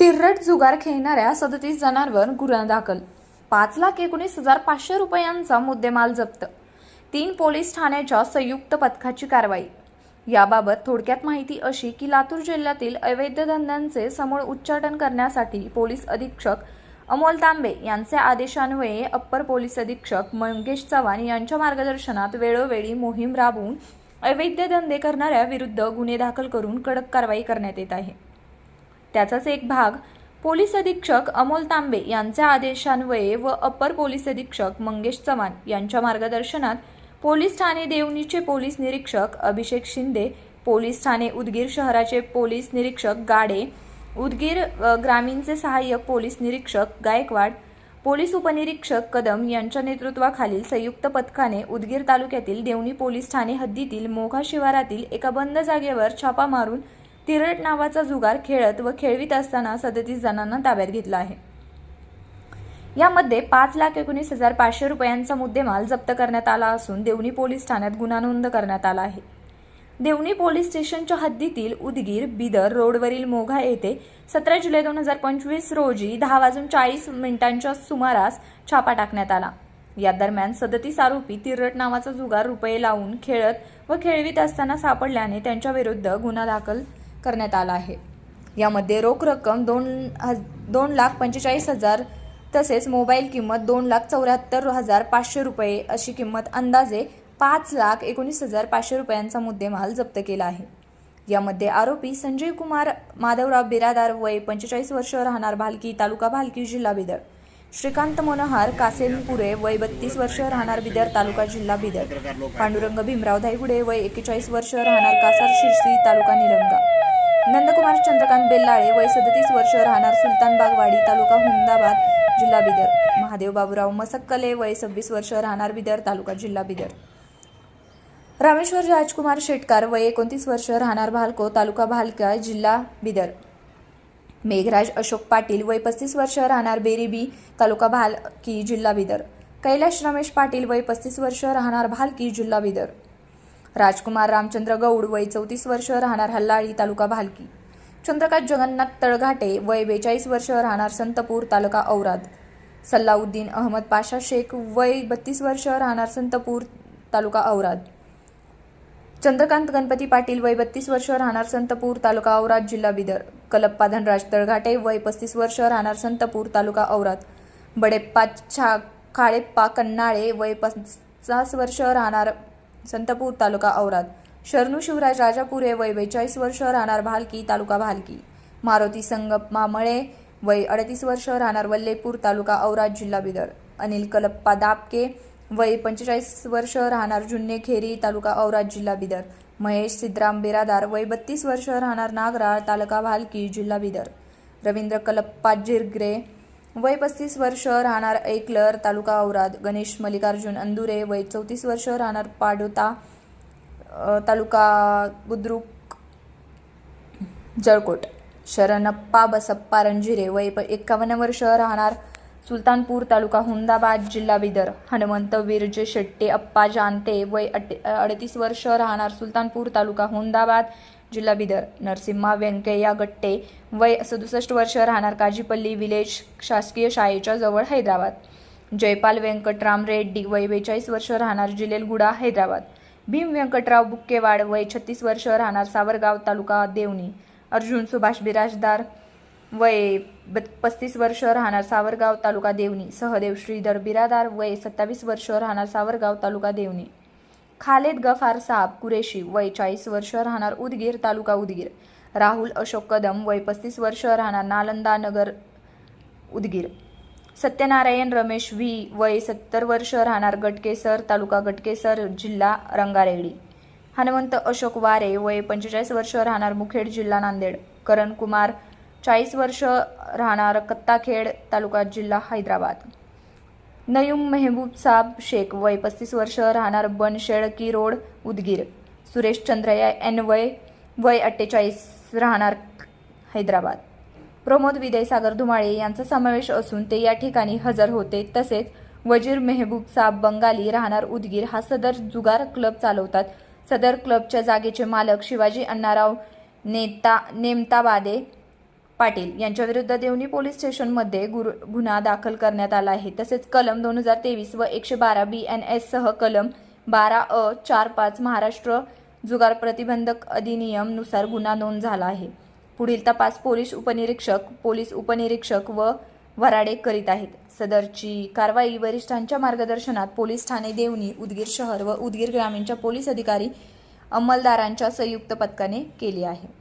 तिर्रट जुगार खेळणाऱ्या सदतीस जणांवर गुन्हा दाखल. पाच लाख एकोणीस हजार पाचशे रुपयांचा मुद्देमाल जप्त. तीन पोलीस ठाण्याच्या संयुक्त पथकाची कारवाई. याबाबत थोडक्यात माहिती अशी की लातूर जिल्ह्यातील अवैध धंद्यांचे समूळ उच्चाटन करण्यासाठी पोलीस अधीक्षक अमोल तांबे यांच्या आदेशान्वये अप्पर पोलीस अधीक्षक मंगेश चव्हाण यांच्या मार्गदर्शनात वेळोवेळी मोहीम राबवून अवैध धंदे करणाऱ्या विरुद्ध गुन्हे दाखल करून कडक कारवाई करण्यात येत आहे. त्याचाच एक भाग पोलीस अधीक्षक अमोल तांबे यांच्या आदेशान्वये व अपर पोलीस अधीक्षक मंगेश चव्हाण यांच्या मार्गदर्शनात पोलीस ठाणे देवणीचे पोलीस निरीक्षक अभिषेक शिंदे पोलीस ठाणे उदगीर शहराचे पोलीस निरीक्षक गाडे उदगीर ग्रामीणचे सहाय्यक पोलीस निरीक्षक गायकवाड पोलीस उपनिरीक्षक कदम यांच्या नेतृत्वाखालील संयुक्त पथकाने उदगीर तालुक्यातील देवणी पोलीस ठाणे हद्दीतील मोघा शिवारातील एका बंद जागेवर छापा मारून तिरट नावाचा जुगार खेळत व खेळवीत असताना सदतीस जणांना ताब्यात घेतला आहे. यामध्ये पाच लाख एकोणीस हजार पाचशे रुपयांचा मुद्देमाल जप्त करण्यात आला असून देवणी पोलीस ठाण्यात गुन्हा नोंद करण्यात आला आहे. देवणी पोलीस स्टेशनच्या हद्दीतील उदगीर बिदर रोडवरील मोघा येथे सतरा जुलै दोन हजार पंचवीस रोजी दहा वाजून चाळीस मिनिटांच्या सुमारास छापा टाकण्यात आला. या दरम्यान सदतीस आरोपी तिरट नावाचा जुगार रुपये लावून खेळत व खेळवीत असताना सापडल्याने त्यांच्याविरुद्ध गुन्हा दाखल करण्यात आला आहे. यामध्ये रोख रक्कम दोन हज दोन लाख पंचेचाळीस हजार तसेच मोबाईल किंमत दोन लाख चौऱ्याहत्तर हजार पाचशे रुपये अशी किंमत अंदाजे पाच लाख एकोणीस हजार पाचशे रुपयांचा मुद्देमाल जप्त केला आहे. यामध्ये आरोपी संजय कुमार माधवराव बिरादार वय पंचेचाळीस वर्ष राहणार भालकी तालुका भालकी जिल्हा बिदर. श्रीकांत मनोहर कासेनपुरे वय बत्तीस वर्ष राहणार बिदर तालुका जिल्हा बिदर. पांडुरंग भीमराव धायगुडे वय एक्केचाळीस वर्ष राहणार कासार शिरसी तालुका निलंगा. नंदकुमार चंद्रकांत बेल्लाळे वय सदतीस वर्ष राहणार सुलतानबागवाडी तालुका हुमदाबाद जिल्हा बिदर. महादेव बाबूराव मसक्कले वय सव्वीस वर्ष राहणार बिदर तालुका जिल्हा बिदर. रामेश्वर राजकुमार शेटकार वय एकोणतीस वर्ष राहणार भालको तालुका भालका जिल्हा बिदर. मेघराज अशोक पाटील वय पस्तीस वर्ष राहणार बेरीबी तालुका भालकी जिल्हा बिदर. कैलाश रमेश पाटील वय पस्तीस वर्ष राहणार भालकी जिल्हा बिदर. राजकुमार रामचंद्र गौड वय चौतीस वर्ष राहणार हल्लाळी तालुका भालकी. चंद्रकांत जगन्नाथ तळघाटे वय बेचाळीस वर्ष राहणार संतपूर तालुका औराद. सल्लाउद्दीन अहमद पाशा शेख वय बत्तीस वर्ष राहणार संतपूर तालुका औराद. चंद्रकांत गणपती पाटील वय बत्तीस वर्ष राहणार संतपूर तालुका औराद जिल्हा बिदर. कलप्पा धनराज तळघाटे वय पस्तीस वर्ष राहणार संतपूर तालुका औराद. बडेप्पा छा काळेप्पा कन्नाळे वय पचास वर्ष राहणार संतपूर तालुका औराद शरणू शिवराज राजापुरे वय बेचाळीस वर्ष राहणार भालकी तालुका भालकी. मारुती संगप मळे वय अडतीस वर्ष राहणार वल्लेपूर तालुका औराद जिल्हा बिदर. अनिल कलप्पा दापके वय पंचेचाळीस वर्ष राहणार जुन्ने खेरी तालुका औराद जिल्हा बिदर. महेश सिद्धराम बिरादार वय बत्तीस वर्ष राहणार नागराळ तालुका भालकी जिल्हा बिदर. रवींद्र कलप्पा जिरग्रे वय पस्तीस वर्ष राहणार ऐकलर तालुका औराद. गणेश मल्लिकार्जुन अंदुरे वय चौतीस वर्ष राहणार पाडोता तालुका बुद्रुक जळकोट. शरणप्पा बसप्पा रणजिरे वय एक्कावन्न वर्ष राहणार सुलतानपूर तालुका हुंदाबाद जिल्हा बिदर. हनुमंत विरजे शेट्टे अप्पा जानते वय अडतीस वर्ष राहणार सुलतानपूर तालुका हुंदाबाद जिल्हा बिदर नरसिम्हा व्यंकय्या गट्टे वय सदुसष्ट वर्ष राहणार काजीपल्ली विलेज शासकीय शाळेच्या जवळ हैदराबाद. जयपाल व्यंकटराम रेड्डी वय बेचाळीस वर्ष राहणार जिलेलगुडा हैदराबाद. भीम व्यंकटराव बुक्केवाड वय छत्तीस वर्ष राहणार सावरगाव तालुका देवणी. अर्जुन सुभाष बिराजदार वय पस्तीस वर्ष राहणार सावरगाव तालुका देवणी. सहदेव श्रीधर बिरादार वय सत्तावीस वर्ष राहणार सावरगाव तालुका देवणी. खालेद गफार साहब कुरेशी वय चाळीस वर्ष राहणार उदगीर तालुका उदगीर. राहुल अशोक कदम वय पस्तीस वर्ष राहणार नालंदा नगर उदगीर. सत्यनारायण रमेश व्ही वय सत्तर वर्ष राहणार गटकेसर तालुका गटकेसर जिल्हा रंगारेडी हनुमंत अशोक वारे वय पंचेचाळीस वर्ष राहणार मुखेड जिल्हा नांदेड. करण कुमार चाळीस वर्ष राहणार कत्ताखेड तालुका जिल्हा हैदराबाद. नयुम मेहबूब साब शेख वय पस्तीस वर्ष राहणार बनशेळकी रोड उदगीर. सुरेश चंद्रया एन वय वय अठ्ठेचाळीस राहणार हैदराबाद. प्रमोद विदयसागर धुमाळे यांचा समावेश असून ते या ठिकाणी हजर होते. तसेच वजीर मेहबूब साब बंगाली राहणार उदगीर. हा सदर जुगार क्लब चालवतात. सदर क्लबच्या जागेचे मालक शिवाजी अण्णाराव नेता नेमताबादे. पाटील यांच्याविरुद्ध देवणी पोलीस स्टेशनमध्ये गुर गुन्हा दाखल करण्यात आला आहे. तसेच कलम दोन हजार तेवीस व एकशे बारा बी एन एस सह कलम बारा अ चार पाच महाराष्ट्र जुगार प्रतिबंधक अधिनियमनुसार गुन्हा नोंद झाला आहे. पुढील तपास पोलीस उपनिरीक्षक पोलीस उपनिरीक्षक व वराडे करीत आहेत. सदरची कारवाई वरिष्ठांच्या मार्गदर्शनात पोलीस ठाणे देवणी उदगीर शहर व उदगीर ग्रामीणच्या पोलीस अधिकारी अंमलदारांच्या संयुक्त पथकाने केली आहे.